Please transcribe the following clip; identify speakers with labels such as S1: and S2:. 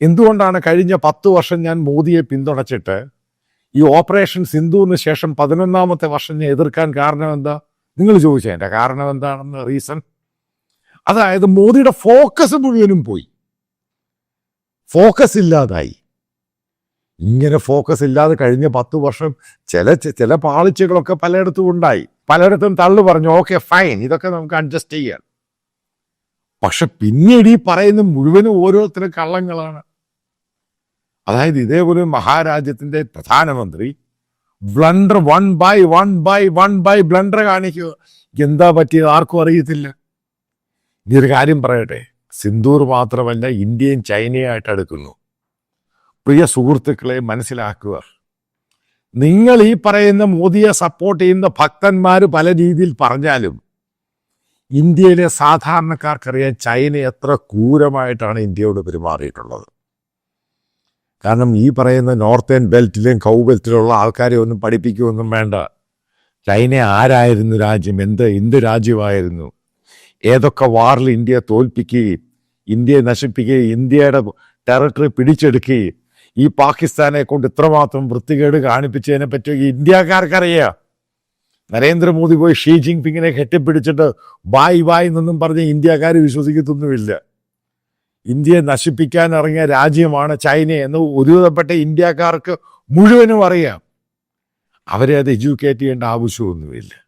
S1: എന്തുകൊണ്ടാണ് കഴിഞ്ഞ പത്ത് വർഷം ഞാൻ മോദിയെ പിന്തുണച്ചിട്ട് ഈ ഓപ്പറേഷൻ സിന്ധുവിന് ശേഷം പതിനൊന്നാമത്തെ വർഷം ഞാൻ എതിർക്കാൻ കാരണം എന്താ? നിങ്ങൾ ചോദിച്ചതിന്റെ കാരണം എന്താണെന്ന് റീസൺ? അതായത് മോദിയുടെ ഫോക്കസ് മുഴുവനും പോയി. ഫോക്കസ് ഇല്ലാതായി. ഇങ്ങനെ ഫോക്കസ് ഇല്ലാതെ കഴിഞ്ഞ പത്ത് വർഷം ചില ചില പാളിച്ചകളൊക്കെ പലയിടത്തും ഉണ്ടായി. പലയിടത്തും തള്ളു പറഞ്ഞു ഓക്കെ ഫൈൻ ഇതൊക്കെ നമുക്ക് അഡ്ജസ്റ്റ് ചെയ്യാം. പക്ഷെ പിന്നീട് ഈ പറയുന്ന മുഴുവനും ഓരോരുത്തരും കള്ളങ്ങളാണ്. അതായത് ഇതേപോലെ മഹാരാജ്യത്തിന്റെ പ്രധാനമന്ത്രി blunder one by one by one by blunder കാണിക്കുക. എന്താ പറ്റിയത്? ആർക്കും അറിയത്തില്ല. ഇനി ഒരു കാര്യം പറയട്ടെ. സിന്ദൂർ മാത്രമല്ല ഇന്ത്യയും ചൈനയായിട്ട് അടുക്കുന്നു. പ്രിയ സുഹൃത്തുക്കളെ മനസ്സിലാക്കുക. നിങ്ങൾ ഈ പറയുന്ന മോദിയെ സപ്പോർട്ട് ചെയ്യുന്ന ഭക്തന്മാർ പല രീതിയിൽ പറഞ്ഞാലും ഇന്ത്യയിലെ സാധാരണക്കാർക്കറിയാൻ ചൈന എത്ര ക്രൂരമായിട്ടാണ് ഇന്ത്യയോട് പെരുമാറിയിട്ടുള്ളത്. കാരണം ഈ പറയുന്ന നോർത്തേൺ ബെൽറ്റിലും കൗ ബെൽറ്റിലുള്ള ആൾക്കാരെ ഒന്നും പഠിപ്പിക്കുകയൊന്നും വേണ്ട. ചൈന ആരായിരുന്നു രാജ്യം? എന്ത് എന്ത് രാജ്യമായിരുന്നു? ഏതൊക്കെ വാറിൽ ഇന്ത്യയെ തോൽപ്പിക്കുകയും ഇന്ത്യയെ നശിപ്പിക്കുകയും ഇന്ത്യയുടെ ടെറിട്ടറി പിടിച്ചെടുക്കുകയും ഈ പാകിസ്ഥാനെ കൊണ്ട് ഇത്രമാത്രം വൃത്തികേട് കാണിപ്പിച്ചതിനെ പറ്റി ഇന്ത്യക്കാർക്കറിയാം. നരേന്ദ്രമോദി പോയി ഷീ ജിങ് പിങ്ങിനെ കെട്ടിപ്പിടിച്ചിട്ട് ബായ് ബായ് എന്നൊന്നും പറഞ്ഞ് ഇന്ത്യക്കാർ വിശ്വസിക്കത്തൊന്നുമില്ല. ഇന്ത്യയെ നശിപ്പിക്കാൻ ഇറങ്ങിയ രാജ്യമാണ് ചൈന എന്ന് ഒരുവിധപ്പെട്ട ഇന്ത്യക്കാർക്ക് മുഴുവനും അറിയാം. അവരെ അത് എഡ്യൂക്കേറ്റ് ചെയ്യേണ്ട ആവശ്യമൊന്നുമില്ല.